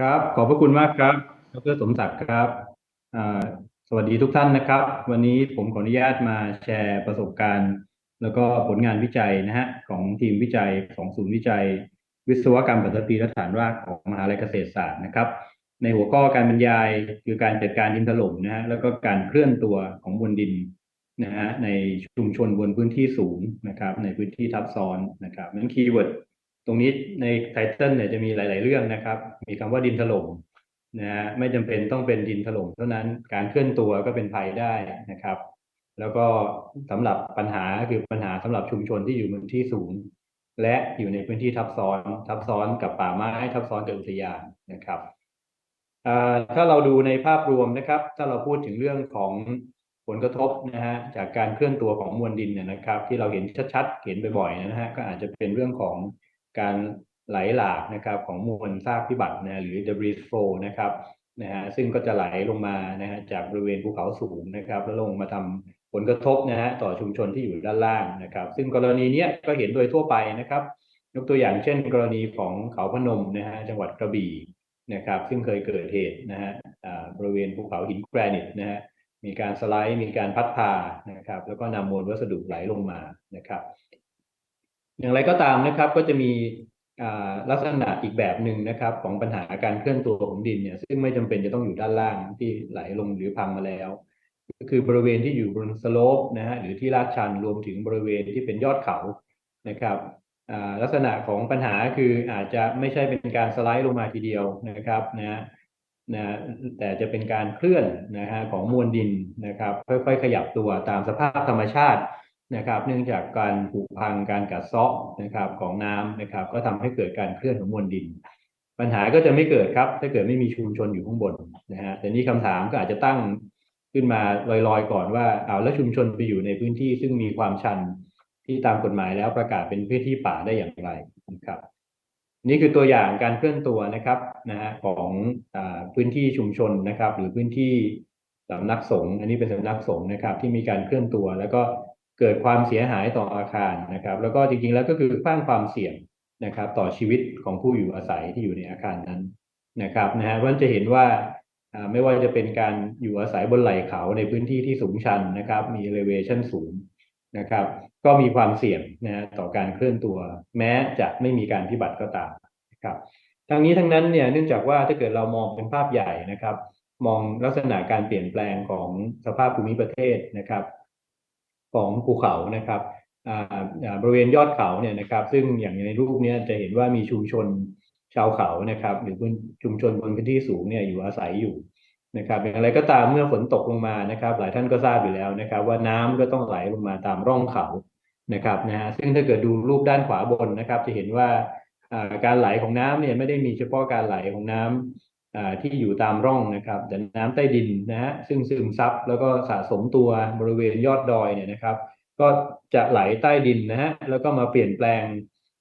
ครับ ขอบพระคุณมากครับ ดรสมศักดิ์ครับอ่าสวัสดีทุกท่านนะครับ วันนี้ผมขออนุญาตมาแชร์ประสบการณ์ แล้วก็ผลงานวิจัยนะฮะของทีมวิจัยของศูนย์วิจัย วิศวกรรมปัตภีและฐานรากของมหาลัยเกษตรศาสตร์นะครับ ในหัวข้อการบรรยายคือการจัดการดินถล่มนะฮะแล้วก็การเคลื่อนตัวของมวลดินนะฮะในชุมชนบนพื้นที่สูงนะครับ ในพื้นที่ทับซ้อนนะครับนั้นคีย์เวิร์ด ตรงนี้ในไทเทลเนี่ยจะมีหลาย ๆ เรื่องนะครับ มีคำว่าดินถล่มนะฮะไม่จำเป็นต้องเป็นดินถล่มเท่านั้นการเคลื่อนตัวก็เป็นภัยได้นะครับ แล้วก็สำหรับปัญหาคือปัญหาสำหรับชุมชนที่อยู่บนที่สูง และอยู่ในพื้นที่ทับซ้อนทับซ้อนกับป่าไม้ทับซ้อนกับอุทยานนะครับถ้าเราดูในภาพรวมนะครับ ถ้าเราพูดถึงเรื่องของผลกระทบนะฮะจากการเคลื่อนตัวของมวลดินเนี่ยนะครับ ที่เราเห็นชัดๆเห็นบ่อยๆนะฮะก็อาจจะเป็นเรื่องของ การไหลหลากนะครับของมวลซากพิบัตินะหรือ debris flow นะครับนะฮะซึ่งก็จะไหลลงมานะฮะจากบริเวณภูเขาสูงนะครับ แล้วลงมาทำผลกระทบนะฮะต่อชุมชนที่อยู่ด้านล่างนะครับ ซึ่งกรณีนี้ก็เห็นโดยทั่วไปนะครับ ยกตัวอย่างเช่น กรณีของเขาพนมนะฮะจังหวัดกระบี่นะครับ ซึ่งเคยเกิดเหตุนะฮะบริเวณภูเขาหินแกรนิตนะฮะมีการสไลด์มีการพัดพานะครับ แล้วก็นำมวลวัสดุไหลลงมานะครับ อย่างไรก็ตามนะครับก็จะมีลักษณะอีกแบบหนึ่งนะครับ ของปัญหาการเคลื่อนตัวของดินเนี่ยซึ่งไม่จำเป็นจะต้องอยู่ด้านล่างที่ไหลลงหรือพังมาแล้ว ก็คือบริเวณที่อยู่บนสโลปนะฮะหรือที่ลาดชันรวมถึงบริเวณที่เป็นยอดเขานะครับลักษณะของปัญหาคืออาจจะไม่ใช่เป็นการสไลด์ลงมาทีเดียวนะครับนะนะแต่จะเป็นการเคลื่อนนะฮะของมวลดินนะครับ ค่อยๆ ขยับตัวตามสภาพธรรมชาติ นะครับ เนื่องจากการผุพังการกัดเซาะนะครับของน้ำนะครับ ก็ทำให้เกิดการเคลื่อนของมวลดิน ปัญหาก็จะไม่เกิดครับ ถ้าเกิดไม่มีชุมชนอยู่ข้างบนนะฮะแต่นี้คำถามก็อาจจะตั้งขึ้นมาลอยๆก่อนว่าเอาแล้วชุมชนไปอยู่ในพื้นที่ซึ่งมีความชันที่ตามกฎหมายแล้วประกาศเป็นพื้นที่ป่าได้อย่างไรนะครับนี่คือตัวอย่างการเคลื่อนตัวนะครับนะฮะของอพื้นที่ชุมชนนะครับ หรือพื้นที่สำนักสงฆ์อันนี้เป็นสำนักสงฆ์นะครับ ที่มีการเคลื่อนตัว แล้วก็ เกิดความเสียหายต่ออาคารนะครับ แล้วก็จริงๆแล้วก็คือสร้างความเสี่ยงนะครับ ต่อชีวิตของผู้อยู่อาศัยที่อยู่ในอาคารนั้นนะครับนะฮะเพราะจะเห็นว่าไม่ว่าจะเป็นการอยู่อาศัยบนไหล่เขาในพื้นที่ที่สูงชันนะครับ มี elevation สูงนะครับ ก็มีความเสี่ยงนะฮะต่อการเคลื่อนตัว แม้จะไม่มีการพิบัติก็ตามนะครับทางนี้ทั้งนั้นเนี่ยเนื่องจากว่าถ้าเกิดเรามองเป็นภาพใหญ่นะครับ มองลักษณะการเปลี่ยนแปลงของสภาพภูมิประเทศนะครับ ของภูเขานะครับบริเวณยอดเขาเนี่ยนะครับ ซึ่งอย่างในรูปนี้จะเห็นว่ามีชุมชนชาวเขานะครับ หรือชุมชนบนพื้นที่สูงเนี่ยอยู่อาศัยอยู่นะครับอย่างไรก็ตามเมื่อฝนตกลงมานะครับ หลายท่านก็ทราบอยู่แล้วนะครับ ว่าน้ำก็ต้องไหลลงมาตามร่องเขานะครับนะฮะซึ่งถ้าเกิดดูรูปด้านขวาบนนะครับ จะเห็นว่าการไหลของน้ำเนี่ยไม่ได้มีเฉพาะการไหลของน้ำ ที่อยู่ตามร่องนะครับแต่น้ำใต้ดินนะฮะซึ่งซึมซับแล้วก็สะสมตัวบริเวณยอดดอยเนี่ยนะครับ ก็จะไหลใต้ดินนะฮะแล้วก็มาเปลี่ยนแปลง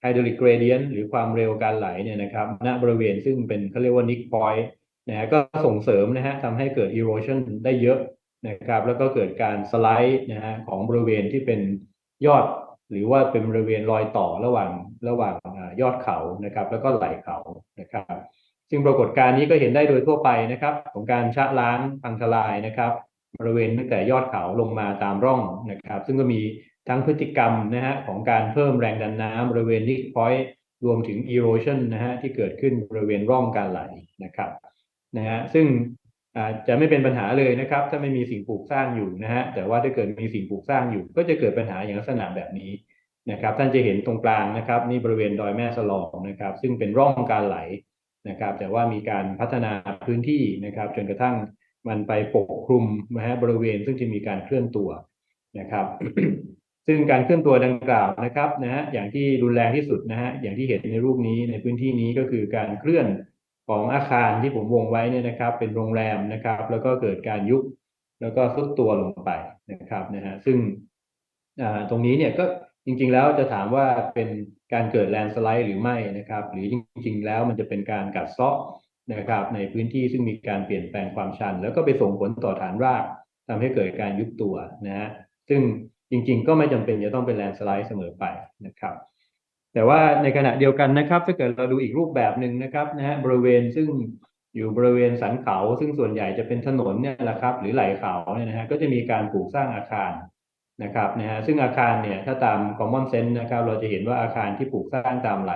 ไฮดรอลิกเกรเดียนหรือความเร็วการไหลเนี่ยนะครับณบริเวณซึ่งเป็นเขาเรียกว่านิกพอยต์นะฮะก็ส่งเสริมนะฮะทำให้เกิด erosion ได้เยอะนะครับ แล้วก็เกิดการสไลด์นะฮะของบริเวณที่เป็นยอด หรือว่าเป็นบริเวณรอยต่อระหว่างระหว่างยอดเขานะครับ แล้วก็ไหลเขา ซึ่งปรากฏการณ์นี้ก็เห็นได้โดยทั่วไปนะครับ ของการชะล้างพังทลายนะครับ บริเวณตั้งแต่ยอดเขาลงมาตามร่องนะครับ ซึ่งก็มีทั้งพฤติกรรมนะฮะของการเพิ่มแรงดันน้ำบริเวณนิกพอยต์รวมถึง erosion นะฮะที่เกิดขึ้นบริเวณร่องการไหลนะครับนะฮะซึ่งอาจจะไม่เป็นปัญหาเลยนะครับ ถ้าไม่มีสิ่งปลูกสร้างอยู่นะฮะแต่ว่าถ้าเกิดมีสิ่งปลูกสร้างอยู่ ก็จะเกิดปัญหาอย่างลักษณะแบบนี้นะครับ ท่านจะเห็นตรงกลางนะครับ นี่บริเวณดอยแม่สลองนะครับ ซึ่งเป็นร่องการไหล นะครับ แต่ว่ามีการพัฒนาพื้นที่นะครับ จนกระทั่งมันไปปกคลุมนะฮะบริเวณซึ่งจะมีการเคลื่อนตัวนะครับ ซึ่งการเคลื่อนตัวดังกล่าวนะครับนะฮะอย่างที่รุนแรงที่สุดนะฮะอย่างที่เห็นในรูปนี้ในพื้นที่นี้ก็คือการเคลื่อนของอาคารที่ผมวงไว้เนี่ยนะครับ เป็นโรงแรมนะครับ แล้วก็เกิดการยุบแล้วก็ทุดตัวลงไปนะครับนะฮะซึ่งตรงนี้เนี่ยก็ จริงๆแล้วจะถามว่าเป็นการเกิดแลนสไลด์หรือไม่นะครับ หรือจริง ๆ แล้วมันจะเป็นการกัดเซาะนะครับ ในพื้นที่ซึ่งมีการเปลี่ยนแปลงความชัน แล้วก็ไปส่งผลต่อฐานรากทำให้เกิดการยุบตัวนะฮะซึ่งจริง ๆ ก็ไม่จำเป็นจะต้องเป็นแลนสไลด์เสมอไปนะครับ แต่ว่าในขณะเดียวกันนะครับ ถ้าเกิดเราดูอีกรูปแบบหนึ่งนะครับนะฮะบริเวณซึ่งอยู่บริเวณสันเขา ซึ่งส่วนใหญ่จะเป็นถนนเนี่ยแหละครับ หรือไหล่เขาเนี่ยนะฮะก็จะมีการปลูกสร้างอาคาร นะครับนะฮะซึ่งอาคารเนี่ยถ้าตาม common sense นะครับ เราจะเห็นว่าอาคารที่ปลูกสร้างตามไหล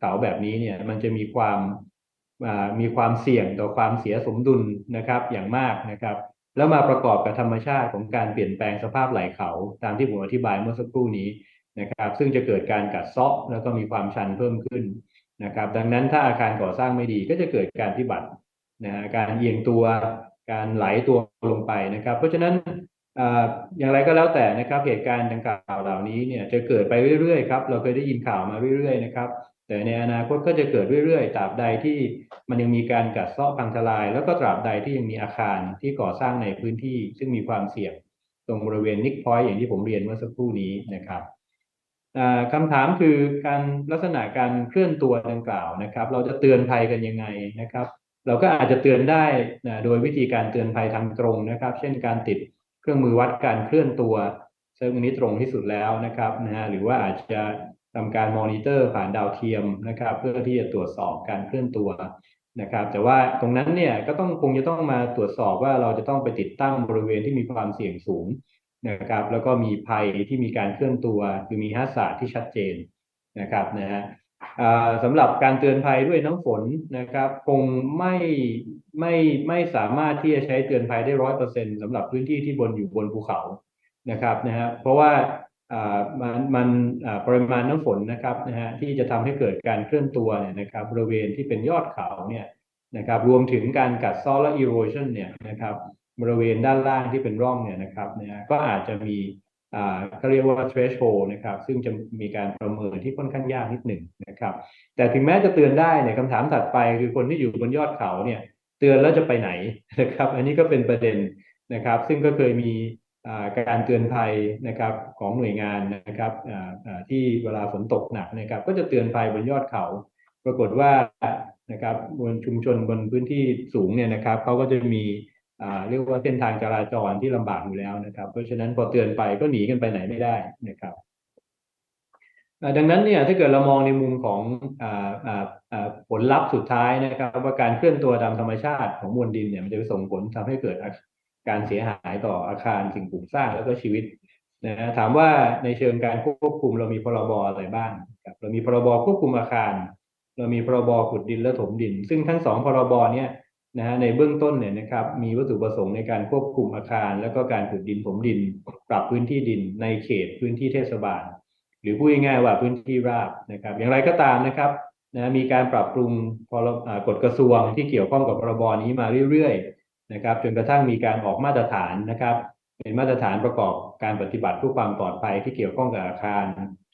เขาแบบนี้เนี่ยมันจะมีความมีความเสี่ยงต่อความเสียสมดุลนะครับอย่างมากนะครับ แล้วมาประกอบกับธรรมชาติของการเปลี่ยนแปลงสภาพไหลเขาตามที่ผมอธิบายเมื่อสักครู่นี้นะครับ ซึ่งจะเกิดการกัดเซาะแล้วก็มีความชันเพิ่มขึ้นนะครับ ดังนั้นถ้าอาคารก่อสร้างไม่ดีก็จะเกิดการพิบัตินะฮะการเอียงตัวการไหลตัวลงไปนะครับ เพราะฉะนั้น อย่างไรก็แล้วแต่นะครับเหตุการณ์ดังกล่าวเหล่านี้เนี่ยจะเกิดไปเรื่อยๆครับเราเคยได้ยินข่าวมาเรื่อยๆนะครับแต่ในอนาคตก็จะเกิดเรื่อยๆตราบใดที่มันยังมีการกัดเซาะพังทลาย แล้วก็ตราบใดที่ยังมีอาคารที่ก่อสร้างในพื้นที่ ซึ่งมีความเสี่ยงตรงบริเวณนิกพอยต์อย่างที่ผมเรียนเมื่อสักครู่นี้นะครับอ่าคำถามคือการลักษณะการเคลื่อนตัวดังกล่าวนะครับ เราจะเตือนภัยกันยังไงนะครับ เราก็อาจจะเตือนได้นะโดยวิธีการเตือนภัยทางตรงนะครับ เช่นการติด เครื่องมือวัดการเคลื่อนตัวซึ่งอันนี้ตรงที่สุดแล้วนะครับนะฮะหรือว่าอาจจะทำการมอนิเตอร์ผ่านดาวเทียมนะครับ เพื่อที่จะตรวจสอบการเคลื่อนตัวนะครับ แต่ว่าตรงนั้นเนี่ยก็ต้องคงจะต้องมาตรวจสอบว่าเราจะต้องไปติดตั้งบริเวณที่มีความเสี่ยงสูงนะครับ แล้วก็มีภัยที่มีการเคลื่อนตัว คือมีฮัสสาที่ชัดเจนนะครับนะฮะ สำหรับการเตือนภัยด้วยน้ำฝนนะครับ คงไม่ไม่ไม่สามารถที่จะใช้เตือนภัยได้ร้อยเปอร์เซ็นสำหรับพื้นที่ที่บนอยู่บนภูเขานะครับนะฮะเพราะว่ามันมันปริมาณน้ำฝนนะครับนะฮะที่จะทำให้เกิดการเคลื่อนตัวเนี่ยนะครับบริเวณที่เป็นยอดเขาเนี่ยนะครับรวมถึงการกัดเซาะและ erosion เนี่ยนะครับบริเวณด้านล่างที่เป็นร่องเนี่ยนะครับนะฮะก็อาจจะมี เขาเรียกว่า threshold นะครับ ซึ่งจะมีการประเมินที่ค่อนข้างยากนิดหนึ่งนะครับ แต่ถึงแม้จะเตือนได้เนี่ยคำถามถัดไปคือคนที่อยู่บนยอดเขาเนี่ยเตือนแล้วจะไปไหนนะครับ อันนี้ก็เป็นประเด็นนะครับ ซึ่งก็เคยมีการเตือนภัยนะครับของหน่วยงานนะครับที่เวลาฝนตกหนักนะครับ ก็จะเตือนภัยบนยอดเขา ปรากฏว่านะครับบนชุมชนบนพื้นที่สูงเนี่ยนะครับเขาก็จะมี เรียกว่าเส้นทางจราจรที่ลำบากอยู่แล้วนะครับ เพราะฉะนั้นพอเตือนไปก็หนีกันไปไหนไม่ได้นะครับดังนั้นเนี่ยถ้าเกิดเรามองในมุมของอ่าอ่าอ่าผลลัพธ์สุดท้ายนะครับ ว่าการเคลื่อนตัวตามธรรมชาติของมวลดินเนี่ยมันจะไปส่งผลทำให้เกิดการเสียหายต่ออาคารสิ่งปลูกสร้างแล้วก็ชีวิตนะฮะถามว่าในเชิงการควบคุมเรามีพรบอะไรบ้างครับเรามีพรบควบคุมอาคาร เรามีพรบขุดดินและถมดิน ซึ่งทั้งสองพรบเนี่ย นะฮะในเบื้องต้นเนี่ยนะครับมีวัตถุประสงค์ในการควบคุมอาคาร แล้วก็การขุดดินถมดิน ปรับพื้นที่ดินในเขตพื้นที่เทศบาล หรือพูดง่ายๆว่าพื้นที่ราบนะครับ อย่างไรก็ตามนะครับนะมีการปรับปรุงพรอ่ากฎกระทรวงที่เกี่ยวข้องกับพรบนี้มาเรื่อยๆนะครับจนกระทั่งมีการออกมาตรฐานนะครับ เป็นมาตรฐานประกอบการปฏิบัติเพื่อความปลอดภัยที่เกี่ยวข้องกับอาคาร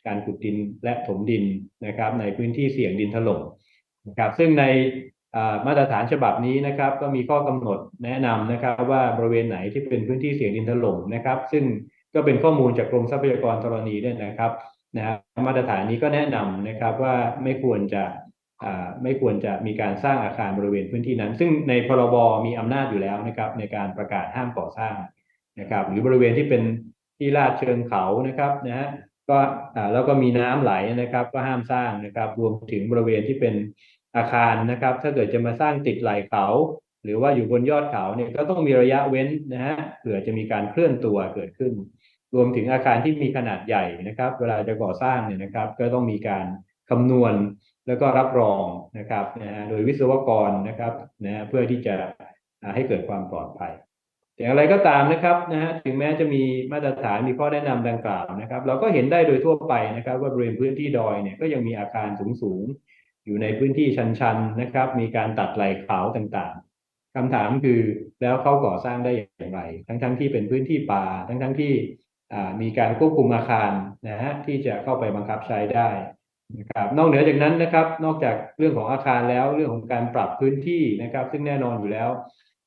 การขุดดินและถมดินนะครับ ในพื้นที่เสี่ยงดินถล่มนะครับซึ่งใน มาตรฐานฉบับนี้นะครับ ก็มีข้อกำหนดแนะนำนะครับว่าบริเวณไหนที่เป็นพื้นที่เสี่ยงดินถล่มนะครับ ซึ่งก็เป็นข้อมูลจากกรมทรัพยากรธรณีด้วยนะครับนะมาตรฐานนี้ก็แนะนำนะครับว่าไม่ควรจะไม่ควรจะมีการสร้างอาคารบริเวณพื้นที่นั้น ซึ่งในพรบมีอำนาจอยู่แล้วนะครับ ในการประกาศห้ามก่อสร้างนะครับ หรือบริเวณที่เป็นที่ลาดเชิงเขานะครับนะฮะก็แล้วก็มีน้ำไหลนะครับ ก็ห้ามสร้างนะครับ รวมถึงบริเวณที่เป็น อาคารนะครับ ถ้าเกิดจะมาสร้างติดไหล่เขา หรือว่าอยู่บนยอดเขาเนี่ยก็ต้องมีระยะเว้นนะฮะเผื่อจะมีการเคลื่อนตัวเกิดขึ้น รวมถึงอาคารที่มีขนาดใหญ่นะครับ เวลาจะก่อสร้างเนี่ยนะครับ ก็ต้องมีการคำนวณแล้วก็รับรองนะครับนะฮะโดยวิศวกรนะครับนะฮะเพื่อที่จะให้เกิดความปลอดภัยแต่อย่างไรก็ตามนะครับนะฮะถึงแม้จะมีมาตรฐานมีข้อแนะนำดังกล่าวนะครับ เราก็เห็นได้โดยทั่วไปนะครับ ว่าบริเวณพื้นที่ดอยเนี่ยก็ยังมีอาคารสูงๆ อยู่ในพื้นที่ชันๆนะครับ มีการตัดไหลเขาต่างๆคำถามคือแล้วเขาก่อสร้างได้อย่างไร ทั้งๆที่เป็นพื้นที่ป่า ทั้งๆที่มีการควบคุมอาคารนะฮะที่จะเข้าไปบังคับใช้ได้นะครับนอกเหนือจากนั้นนะครับ นอกจากเรื่องของอาคารแล้วเรื่องของการปรับพื้นที่นะครับ ซึ่งแน่นอนอยู่แล้ว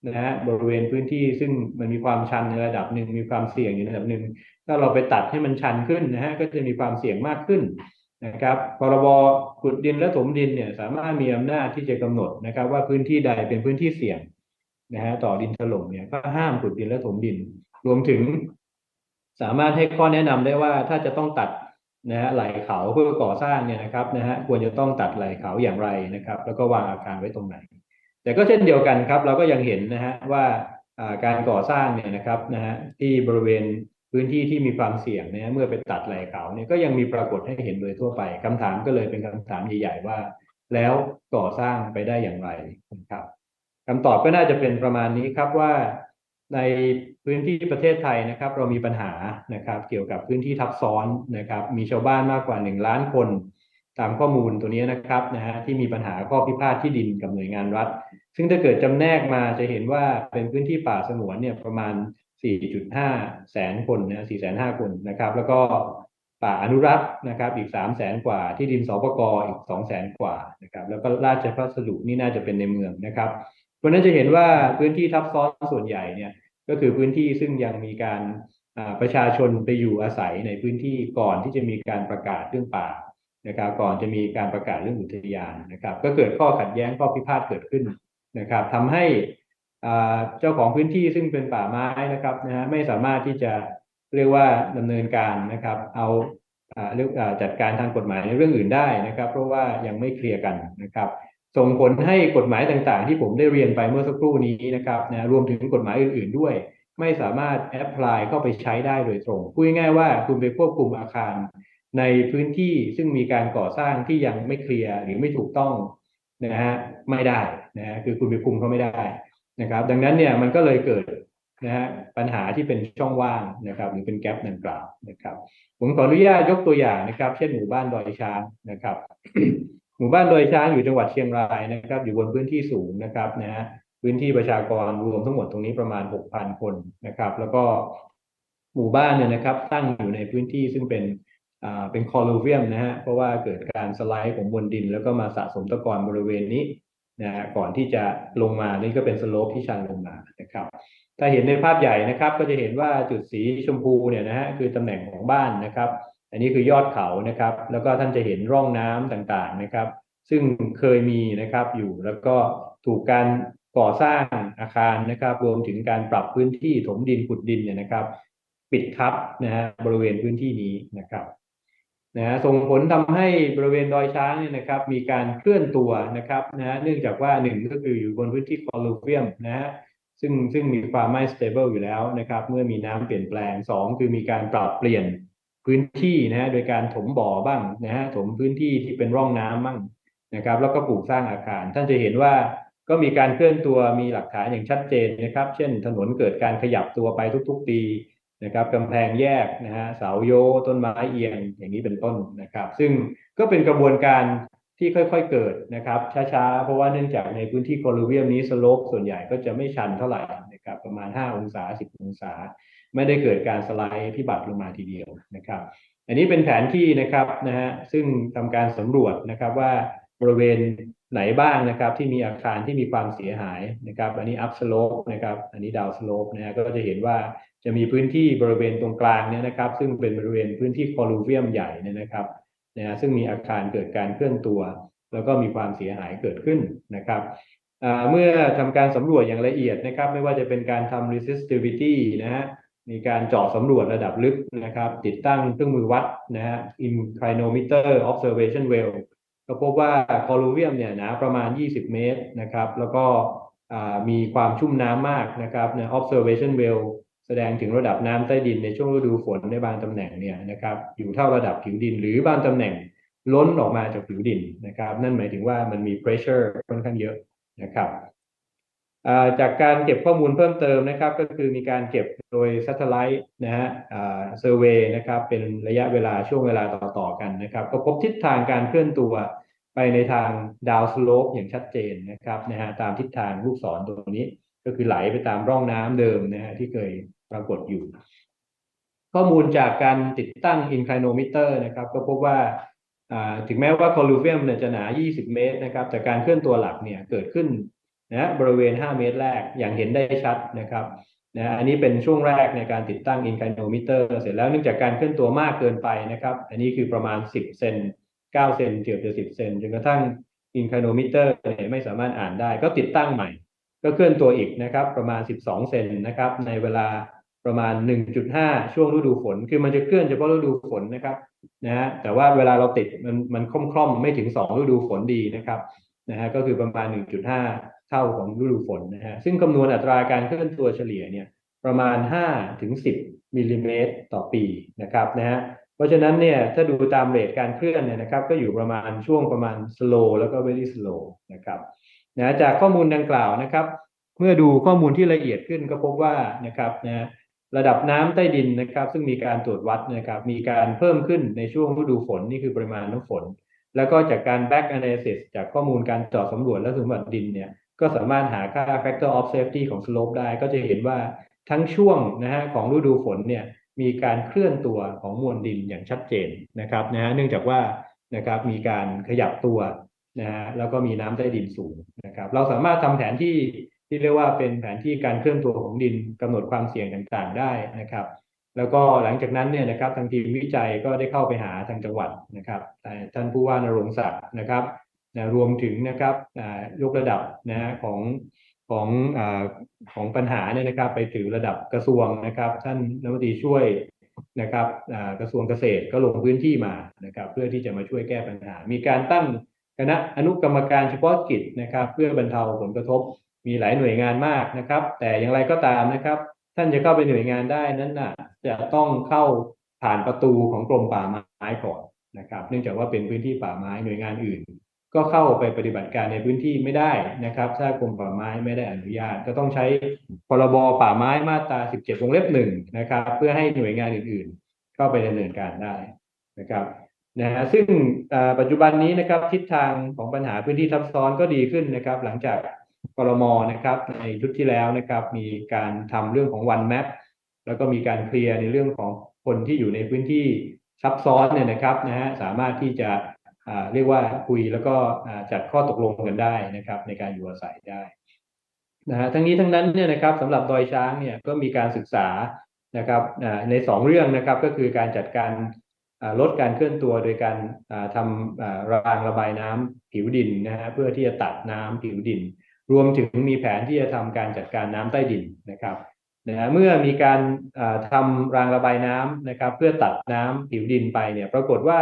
นะฮะบริเวณพื้นที่ซึ่งมันมีความชันในระดับหนึ่งมีความเสี่ยงอยู่ในระดับหนึ่งถ้าเราไปตัดให้มันชันขึ้นนะฮะก็จะมีความเสี่ยงมากขึ้น นะครับพรบขุดดินและถมดินเนี่ยสามารถมีอำนาจที่จะกำหนดนะครับ ว่าพื้นที่ใดเป็นพื้นที่เสี่ยงนะฮะต่อดินถล่มเนี่ยก็ห้ามขุดดินและถมดิน รวมถึง สามารถให้ข้อแนะนำได้ว่าถ้าจะต้องตัดนะฮะไหลเขาเพื่อก่อสร้างเนี่ยนะครับนะฮะควรจะต้องตัดไหลเขาอย่างไรนะครับ แล้วก็วางอาคารไว้ตรงไหน แต่ก็เช่นเดียวกันครับ เราก็ยังเห็นนะฮะว่าการก่อสร้างเนี่ยนะครับนะฮะที่บริเวณ พื้นที่ที่มีความเสี่ยงเนะฮะเมื่อไปตัดไหล่เขาเนี่ยก็ยังมีปรากฏให้เห็นโดยทั่วไปคำถามก็เลยเป็นคำถามใหญ่ๆว่า แล้วก่อสร้างไปได้อย่างไรครับคำตอบก็น่าจะเป็นประมาณนี้ครับว่าในพื้นที่ประเทศไทยนะครับ เรามีปัญหานะครับ เกี่ยวกับพื้นที่ทับซ้อนนะครับ มีชาวบ้านมากกว่าหนึ่งล้านคน ตามข้อมูลตัวนี้นะครับนะฮะที่มีปัญหาข้อพิพาทที่ดินกับหน่วยงานรัฐ ซึ่งถ้าเกิดจำแนกมาจะเห็นว่าเป็นพื้นที่ป่าสงวนเนี่ยประมาณ 4.5 แสนคนนะ4แสน5คนนะครับ แล้วก็ป่าอนุรักษ์นะครับอีก 3 แสนกว่าที่ดินสปกอีก 2 แสนกว่านะครับ แล้วก็ราชพัสดุนี่น่าจะเป็นในเมืองนะครับเพราะนั้นจะเห็นว่าพื้นที่ทับซ้อนส่วนใหญ่เนี่ยก็คือพื้นที่ซึ่งยังมีการประชาชนไปอยู่อาศัยในพื้นที่ก่อนที่จะมีการประกาศเรื่องป่านะครับก่อนจะมีการประกาศเรื่องอุทยานนะครับ ก็เกิดข้อขัดแย้งข้อพิพาทเกิดขึ้นนะครับทำให้ เจ้าของพื้นที่ซึ่งเป็นป่าไม้นะครับนะฮะไม่สามารถที่จะเรียกว่าดำเนินการนะครับ เอาเรียกอ่าจัดการทางกฎหมายในเรื่องอื่นได้นะครับ เพราะว่ายังไม่เคลียร์กันนะครับ ส่งผลให้กฎหมายต่างๆ ที่ผมได้เรียนไปเมื่อสักครู่นี้นะครับนะรวมถึงกฎหมายอื่น ๆด้วย ไม่สามารถแอพพลายเข้าไปใช้ได้โดยตรงพูดง่ายๆว่าคุณไปควบคุมอาคาร ในพื้นที่ซึ่งมีการก่อสร้างที่ยังไม่เคลียร์หรือไม่ถูกต้องนะฮะไม่ได้นะฮะคือคุณไปคุมเขาไม่ได้ นะครับ ดังนั้นเนี่ยมันก็เลยเกิดนะฮะปัญหาที่เป็นช่องว่างนะครับหรือเป็นแกลบดังกล่าวนะครับ ผมขออนุญาตยกตัวอย่างนะครับ เช่นหมู่บ้านดอยช้างนะครับ หมู่บ้านดอยช้างอยู่จังหวัดเชียงรายนะครับ อยู่บนพื้นที่สูงนะครับนะฮะพื้นที่ประชากรรวมทั้งหมดตรงนี้ประมาณ 6,000 คนนะครับ แล้วก็หมู่บ้านเนี่ยนะครับ ตั้งอยู่ในพื้นที่ซึ่งเป็นอ่าเป็นคอลูเวียมนะฮะเพราะว่าเกิดการสไลด์ของมวลดิน แล้วก็มาสะสมตะกอนบริเวณนี้ นะฮะก่อนที่จะลงมานี่ก็เป็นสโลปที่ชันลงมานะครับ ถ้าเห็นในภาพใหญ่นะครับ ก็จะเห็นว่าจุดสีชมพูเนี่ยนะฮะคือตำแหน่งของบ้านนะครับ อันนี้คือยอดเขานะครับ แล้วก็ท่านจะเห็นร่องน้ำต่างๆนะครับ ซึ่งเคยมีนะครับอยู่แล้วก็ถูกการก่อสร้างอาคารนะครับ รวมถึงการปรับพื้นที่ถมดินขุดดินเนี่ยนะครับ ปิดทับนะฮะบริเวณพื้นที่นี้นะครับ นะฮะส่งผลทำให้บริเวณดอยช้างเนี่ยนะครับ มีการเคลื่อนตัวนะครับนะฮะเนื่องจากว่าหนึ่งก็คืออยู่บนพื้นที่คอลูเวียมนะฮะซึ่งซึ่งมีความไม่ stable อยู่แล้วนะครับ เมื่อมีน้ำเปลี่ยนแปลงสองคือมีการปรับเปลี่ยนพื้นที่นะฮะโดยการถมบ่อบ้างนะฮะถมพื้นที่ที่เป็นร่องน้ำบ้างนะครับ แล้วก็ปลูกสร้างอาคาร ท่านจะเห็นว่าก็มีการเคลื่อนตัวมีหลักฐานอย่างชัดเจนนะครับ เช่น ถนนเกิดการขยับตัวไปทุก ๆ ปี นะครับกำแพงแยกนะฮะเสาโยต้นไม้เอียงอย่างนี้เป็นต้นนะครับ ซึ่งก็เป็นกระบวนการที่ค่อยๆเกิดนะครับช้าๆ เพราะว่าเนื่องจากในพื้นที่โคลูเวียมนี้สโลปส่วนใหญ่ก็จะไม่ชันเท่าไหร่นะครับประมาณ 5 องศา 10 องศา ไม่ได้เกิดการสไลด์พิบัติลงมาทีเดียวนะครับ อันนี้เป็นแผนที่นะครับนะฮะซึ่งทำการสำรวจนะครับว่าบริเวณไหนบ้างนะครับที่มีอาคารที่มีความเสียหายนะครับ อันนี้ up slope นะครับอันนี้ down slope นะฮะก็จะเห็นว่า จะมีพื้นที่บริเวณตรงกลางเนี่ยนะครับ ซึ่งเป็นบริเวณพื้นที่โคลูเวียมใหญ่เนี่ยนะครับนะซึ่งมีอาคารเกิดการเคลื่อนตัว แล้วก็มีความเสียหายเกิดขึ้นนะครับเมื่อทำการสำรวจอย่างละเอียดนะครับ ไม่ว่าจะเป็นการทำ resistivity นะฮะมีการเจาะสำรวจระดับลึกนะครับ ติดตั้งเครื่องมือวัดนะฮะ inclinometer observation well ก็พบว่าคอลูเวียมเนี่ยหนาประมาณ 20 เมตรนะครับ แล้วก็มีความชุ่มน้ำมากนะครับนะ observation well แสดงถึงระดับน้ำใต้ดินในช่วงฤดูฝนในบางตำแหน่งเนี่ยนะครับอยู่เท่าระดับผิวดิน หรือบางตำแหน่งล้นออกมาจากผิวดินนะครับ นั่นหมายถึงว่ามันมี pressure ค่อนข้างเยอะนะครับจากการเก็บข้อมูลเพิ่มเติมนะครับ ก็คือมีการเก็บโดย satellite นะฮะอ่า survey นะครับเป็นระยะเวลาช่วงเวลาต่อๆกันนะครับ ก็พบทิศทางการเคลื่อนตัวไปในทาง down slope อย่างชัดเจนนะครับนะฮะตามทิศทางลูกศรตรงนี้ ก็คือไหลไปตามร่องน้ำเดิมนะฮะที่เคย ปรากฏอยู่ ข้อมูลจากการติดตั้ง inclinometer นะครับ ก็พบว่าถึงแม้ว่าคอลูเวียมเนี่ยจะหนา 20 เมตรนะครับ แต่การเคลื่อนตัวหลักเนี่ยเกิดขึ้นนะบริเวณ 5 เมตรแรกอย่างเห็นได้ชัดนะครับนะอันนี้เป็นช่วงแรกในการติดตั้ง inclinometer เสร็จแล้วเนื่องจากการเคลื่อนตัวมากเกินไปนะครับ อันนี้คือประมาณ 10 เซน9เซนเกือบจะ10เซนจนกระทั่ง inclinometer เนี่ยไม่สามารถอ่านได้ ก็ติดตั้งใหม่ ก็เคลื่อนตัวอีกนะครับ ประมาณ 12 เซนนะครับ ในเวลา ประมาณ 1.5 ช่วงฤดูฝน คือมันจะเคลื่อนเฉพาะฤดูฝนนะครับนะฮะแต่ว่าเวลาเราติดมันมันคล่อมๆไม่ถึง 2 ฤดูฝนดีนะครับนะฮะก็คือประมาณ 1.5 เท่าของฤดูฝนนะฮะซึ่งคำนวณอัตราการเคลื่อนตัวเฉลี่ยเนี่ยประมาณ 5 ถึง 10มิลลิเมตรต่อปีนะครับนะฮะเพราะฉะนั้นเนี่ยถ้าดูตามเรทการเคลื่อนเนี่ยนะครับ ก็อยู่ประมาณช่วงประมาณ slow แล้วก็ very slow นะครับนะจากข้อมูลดังกล่าวนะครับ เมื่อดูข้อมูลที่ละเอียดขึ้นก็พบว่านะครับนะ ระดับน้ำใต้ดินนะครับ ซึ่งมีการตรวจวัดนะครับ มีการเพิ่มขึ้นในช่วงฤดูฝนนี่คือปริมาณน้ำฝน แล้วก็จากการ back analysis จากข้อมูลการเจาะสำรวจและสมบัติดินเนี่ยก็สามารถหาค่า factor of safety ของ slope ได้ ก็จะเห็นว่าทั้งช่วงนะฮะของฤดูฝนเนี่ยมีการเคลื่อนตัวของมวลดินอย่างชัดเจนนะครับนะฮะเนื่องจากว่านะครับมีการขยับตัวนะฮะแล้วก็มีน้ำใต้ดินสูงนะครับ เราสามารถทำแผนที่ ที่เรียกว่าเป็นแผนที่การเคลื่อนตัวของดินกำหนดความเสี่ยงต่างๆได้นะครับ แล้วก็หลังจากนั้นเนี่ยนะครับทางทีมวิจัยก็ได้เข้าไปหาทางจังหวัดนะครับท่านผู้ว่านรงศักดิ์นะครับนะรวมถึงนะครับยกระดับนะฮะของของอของปัญหาเนี่ยนะครับไปถึงระดับกระทรวงนะครับ ท่านรัฐมนตรีช่วยนะครับกระทรวงเกษตรก็ลงพื้นที่มานะครับ เพื่อที่จะมาช่วยแก้ปัญหา มีการตั้งคณะอนุกรรมการเฉพาะกิจนะครับ เพื่อบรรเทาผลกระทบ มีหลายหน่วยงานมากนะครับ แต่อย่างไรก็ตามนะครับ ท่านจะเข้าไปหน่วยงานได้นั้นน่ะจะต้องเข้าผ่านประตูของกรมป่าไม้ก่อนนะครับ เนื่องจากว่าเป็นพื้นที่ป่าไม้หน่วยงานอื่น ก็เข้าไปปฏิบัติการในพื้นที่ไม่ได้นะครับ ถ้ากรมป่าไม้ไม่ได้อนุญาต ก็ต้องใช้พรบป่าไม้มาตรา 17วงเล็บหนึ่งนะครับ เพื่อให้หน่วยงานอื่นๆ เข้าไปดำเนินการได้นะครับนะฮะซึ่งปัจจุบันนี้นะครับทิศทางของปัญหาพื้นที่ทับซ้อนก็ดีขึ้นนะครับ หลังจาก กรมนะครับในชุดที่แล้วนะครับ มีการทำเรื่องของ one map แล้วก็มีการเคลียร์ในเรื่องของคนที่อยู่ในพื้นที่ซับซ้อนเนี่ยนะครับนะฮะสามารถที่จะเรียกว่าคุยแล้วก็จัดข้อตกลงกันได้นะครับ ในการอยู่อาศัยได้นะฮะทั้งนี้ทั้งนั้นเนี่ยนะครับสำหรับดอยช้างเนี่ยก็มีการศึกษานะครับในสองเรื่องนะครับก็คือการจัดการลดการเคลื่อนตัวโดยการทำรางระบายน้ำผิวดินนะฮะเพื่อที่จะตัดน้ำผิวดิน รวมถึงมีแผนที่จะทำการจัดการน้ำใต้ดินนะครับนะเมื่อมีการทำรางระบายน้ำนะครับ เพื่อตัดน้ำผิวดินไปเนี่ยปรากฏว่า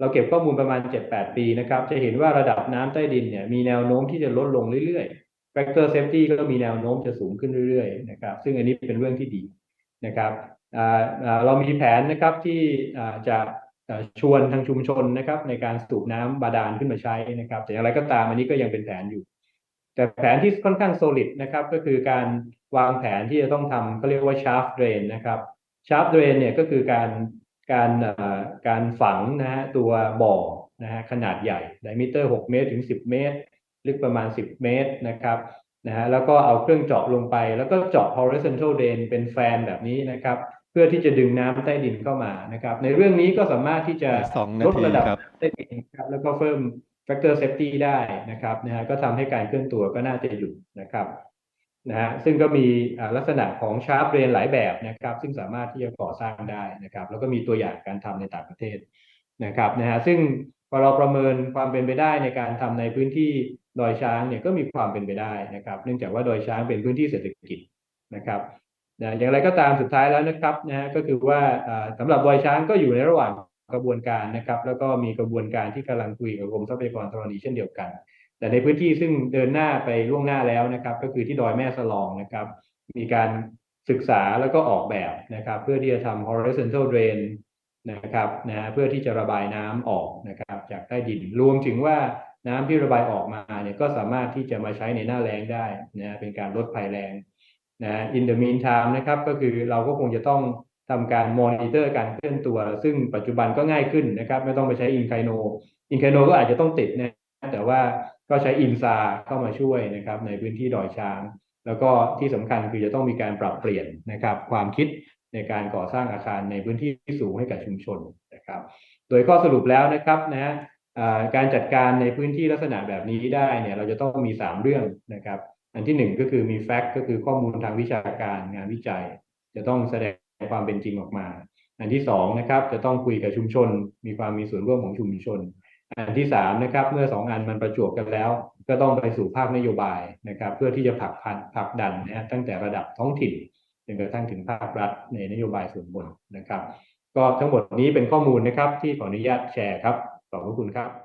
เราเก็บข้อมูลประมาณ 7-8 ปีนะครับ จะเห็นว่าระดับน้ำใต้ดินเนี่ยมีแนวโน้มที่จะลดลงเรื่อยๆ factor safety ก็มีแนวโน้มจะสูงขึ้นเรื่อยๆนะครับ ซึ่งอันนี้เป็นเรื่องที่ดีนะครับเรามีแผนนะครับที่จะชวนทางชุมชนนะครับ ในการสูบน้ำบาดาลขึ้นมาใช้นะครับแต่อย่างไรก็ตามอันนี้ก็ยังเป็นแผนอยู่ แต่แผนที่ค่อนข้าง solid นะครับก็คือการวางแผนที่จะต้องทำเขาเรียกว่า shaft drain นะครับ shaft drain เนี่ยก็คือการการการฝังนะฮะตัวบ่อนะฮะขนาดใหญ่ไดมิเตอร์ 6 เมตรถึง 10 เมตร ลึกประมาณ 10 เมตรนะครับนะฮะแล้วก็เอาเครื่องเจาะลงไป แล้วก็เจาะ horizontal drain เป็นแฟนแบบนี้นะครับ เพื่อที่จะดึงน้ำใต้ดินเข้ามานะครับ ในเรื่องนี้ก็สามารถที่จะลดระดับใต้ดินครับแล้วก็เพิ่ม factor safety ได้นะครับนะฮะก็ทำให้การเคลื่อนตัวก็น่าจะหยุดนะครับนะฮะซึ่งก็มีลักษณะของชาร์ปเรนหลายแบบนะครับ ซึ่งสามารถที่จะก่อสร้างได้นะครับ แล้วก็มีตัวอย่างการทำในต่างประเทศนะครับนะฮะซึ่งพอเราประเมินความเป็นไปได้ในการทำในพื้นที่ดอยช้างเนี่ยก็มีความเป็นไปได้นะครับ เนื่องจากว่าดอยช้างเป็นพื้นที่เศรษฐกิจนะครับนะอย่างไรก็ตามสุดท้ายแล้วนะครับนะฮะก็คือว่าสำหรับดอยช้างก็อยู่ในระหว่าง กระบวนการนะครับ แล้วก็มีกระบวนการที่กำลังคุยกับกรมทรัพยากรธรณีเช่นเดียวกัน แต่ในพื้นที่ซึ่งเดินหน้าไปล่วงหน้าแล้วนะครับ ก็คือที่ดอยแม่สลองนะครับ มีการศึกษาแล้วก็ออกแบบนะครับ เพื่อที่จะทำ horizontal drain นะครับนะเพื่อที่จะระบายน้ำออกนะครับ จากใต้ดินรวมถึงว่าน้ำที่ระบายออกมาเนี่ยก็สามารถที่จะมาใช้ในหน้าแล้งได้นะเป็นการลดภัยแรงนะ in the meantime นะครับก็คือเราก็คงจะต้อง ทำการมอนิเตอร์การเคลื่อนตัว ซึ่งปัจจุบันก็ง่ายขึ้นนะครับ ไม่ต้องไปใช้อินไคโนอินไคโนก็อาจจะต้องติดนะแต่ว่าก็ใช้อินซาเข้ามาช่วยนะครับ ในพื้นที่ดอยช้าง แล้วก็ที่สำคัญคือจะต้องมีการปรับเปลี่ยนนะครับ ความคิดในการก่อสร้างอาคารในพื้นที่สูงให้กับชุมชนนะครับ โดยข้อสรุปแล้วนะครับนะการจัดการในพื้นที่ลักษณะแบบนี้ได้เนี่ยเราจะต้องมี 3 เรื่องนะครับ อันที่ 1 ก็คือมีแฟกต์ก็คือข้อมูลทางวิชาการงานวิจัย จะต้องแสดง ความเป็นจริงออกมา อันที่สองนะครับจะต้องคุยกับชุมชน มีความมีส่วนร่วมของชุมชน อันที่สามนะครับเมื่อสองอันมันประจวบกันแล้ว ก็ต้องไปสู่ภาคนโยบายนะครับ เพื่อที่จะผลักพันผลักดันนะฮะตั้งแต่ระดับท้องถิ่นจนกระทั่งถึงภาครัฐในนโยบายส่วนบนนะครับ ก็ทั้งหมดนี้เป็นข้อมูลนะครับที่ขออนุญาตแชร์ครับขอบพระคุณครับ